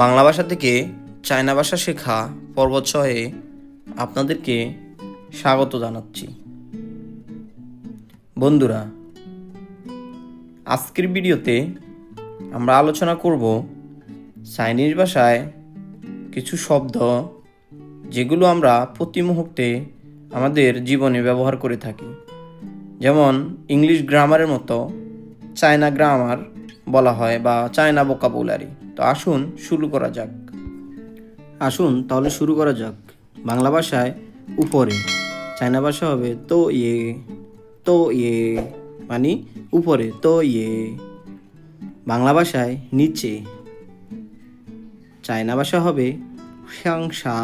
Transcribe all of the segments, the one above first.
বাংলা ভাষা থেকে চায়না ভাষা শেখা পর্ব ছয়ে আপনাদেরকে স্বাগত জানাচ্ছি। বন্ধুরা, আজকের ভিডিওতে আমরা আলোচনা করব চাইনিজ ভাষায় কিছু শব্দ যেগুলো আমরা প্রতি মুহূর্তে আমাদের জীবনে ব্যবহার করে থাকি। যেমন ইংলিশ গ্রামারের মতো, চায়না গ্রামার বলা হয় বা চায়না বোকাবুলারি তো আসুন শুরু করা যাক। আসুন তাহলে শুরু করা যাক। বাংলা ভাষায় উপরে, চায়না ভাষা হবে তো ইয়ে তো ইয়ে মানে উপরে, তো ইয়ে। বাংলা ভাষায় নিচে, চায়না ভাষা হবে শ্যাংসা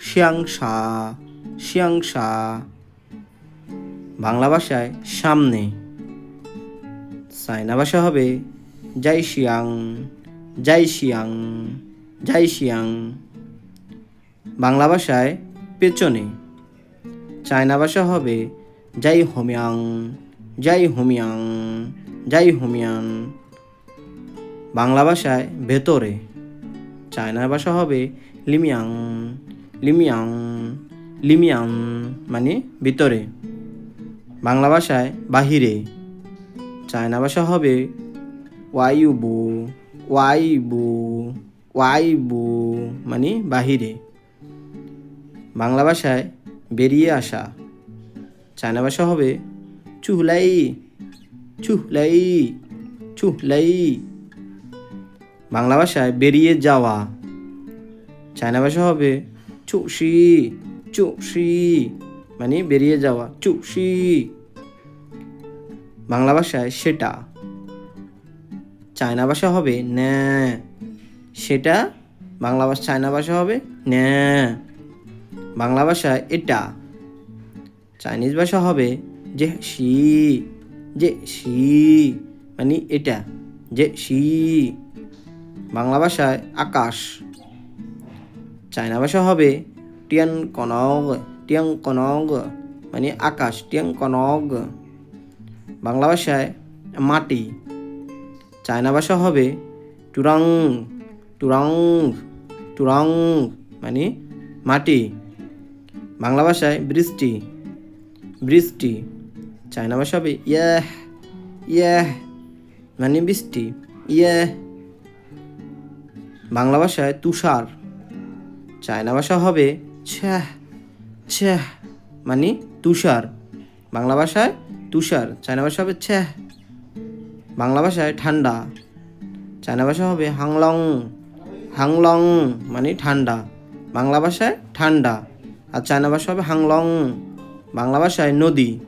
শ্যাংসা শ্যাংসা বাংলা ভাষায় সামনে চায়না ভাষা হবে। জাই শিয়াং জাই শিয়াং জাই শিয়াং। বাংলা ভাষায় পেছনে। চায়না ভাষা হবে। জাই হোমিয়াং জাই হোমিয়াং জাই হোমিয়াং। বাংলা ভাষায় ভেতরে। চায়না ভাষা হবে লিমিয়াং লিমিয়াং লিমিয়াং মানে ভিতরে। বাংলা ভাষায় বাহিরে। চায়না ভাষা হবে। ওয়াইবু ওয়াইবু ওয়াইবু মানে বাহিরে। বাংলা ভাষায় বেরিয়ে আসা। চায়না ভাষা হবে চুহলাই চুহলাই চুহলাই। বাংলা ভাষায় বেরিয়ে যাওয়া। চায়না ভাষা হবে চুষি চুষি মানে বেরিয়ে যাওয়া চুষি বাংলা ভাষায় সেটা। চায়না ভাষা হবে ন্যা। সেটা বাংলা ভাষা, চায়না ভাষা হবে ন্যা। বাংলা ভাষায় এটা। চাইনিজ ভাষা হবে যে শি যে শি মানে এটা, যে শি। বাংলা ভাষায় আকাশ। চায়না ভাষা হবে টিয়ান কনগ টিয়াং কনগ মানে আকাশ টিয়াং কনগ বাংলা ভাষায় মাটি, চায়না ভাষা হবে টুরাং টুরাং টুরাং মানে মাটি। বাংলা ভাষায় বৃষ্টি বৃষ্টি। চায়না ভাষা হবে ইয়াহ ইয়াহ মানে বৃষ্টি, ইয়াহ। বাংলা ভাষায় তুষার, চায়না ভাষা হবে ছ্যাহ ছ্যাহ মানে তুষার। বাংলা ভাষায় তুষার, চায়না ভাষা হবে ছ্যাহ। বাংলা ভাষায় ঠান্ডা। চায়না ভাষা হবে হাংলং। হাংলং মানে ঠান্ডা। বাংলা ভাষায় ঠান্ডা। আর চায়না ভাষা হবে হাংলং। বাংলা ভাষায় নদী।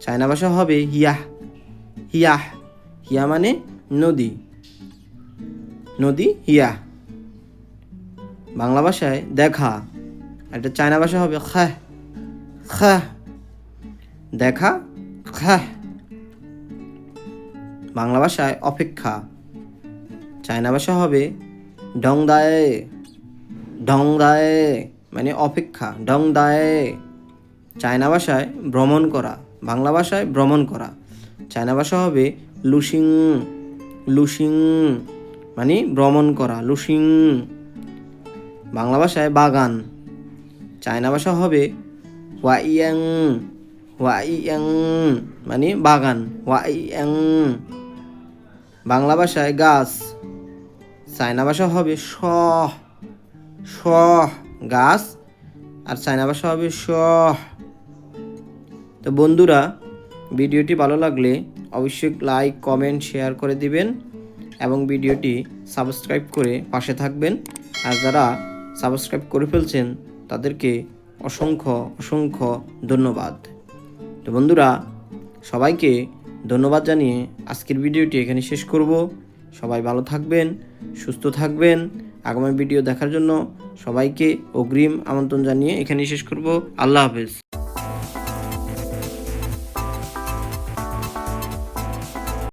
চায়না ভাষা হবে হিয়াহ। হিয়াহ। হিয়া মানে নদী। নদী, হিয়া। বাংলা ভাষায় দেখা। একটা চায়না ভাষা হবে খাহ। খাহ। দেখা খাহ বাংলা ভাষায় অপেক্ষা। চায়না ভাষা হবে ডং দায়ে ডং দায়ে মানে অপেক্ষা ডং দায়ে চায়না ভাষায় ভ্রমণ করা, বাংলা ভাষায় ভ্রমণ করা। চায়না ভাষা হবে লুসিং লুসিং মানে ভ্রমণ করা লুসিং বাংলা ভাষায় বাগান। চায়না ভাষা হবে ওয়াইয়াং। ওয়াইয়াং মানে বাগান, ওয়াইয়াং। বাংলা ভাষায় গাছ, চায়না ভাষা হবে স স গাছ, আর চায়না ভাষা হবে স তো বন্ধুরা, ভিডিওটি ভালো লাগলে অবশ্যই লাইক, কমেন্ট, শেয়ার করে দিবেন এবং ভিডিওটি সাবস্ক্রাইব করে পাশে থাকবেন। আর যারা সাবস্ক্রাইব করে ফেলছেন, তাদেরকে অসংখ্য অসংখ্য ধন্যবাদ। তো বন্ধুরা, সবাইকে ধন্যবাদ জানিয়ে আজকের ভিডিওটি এখানে শেষ করব। সবাই ভালো থাকবেন, সুস্থ থাকবেন। আগামী ভিডিও দেখার জন্য সবাইকে অগ্রিম আমন্ত্রণ জানিয়ে এখানে শেষ করব। আল্লাহ হাফেজ।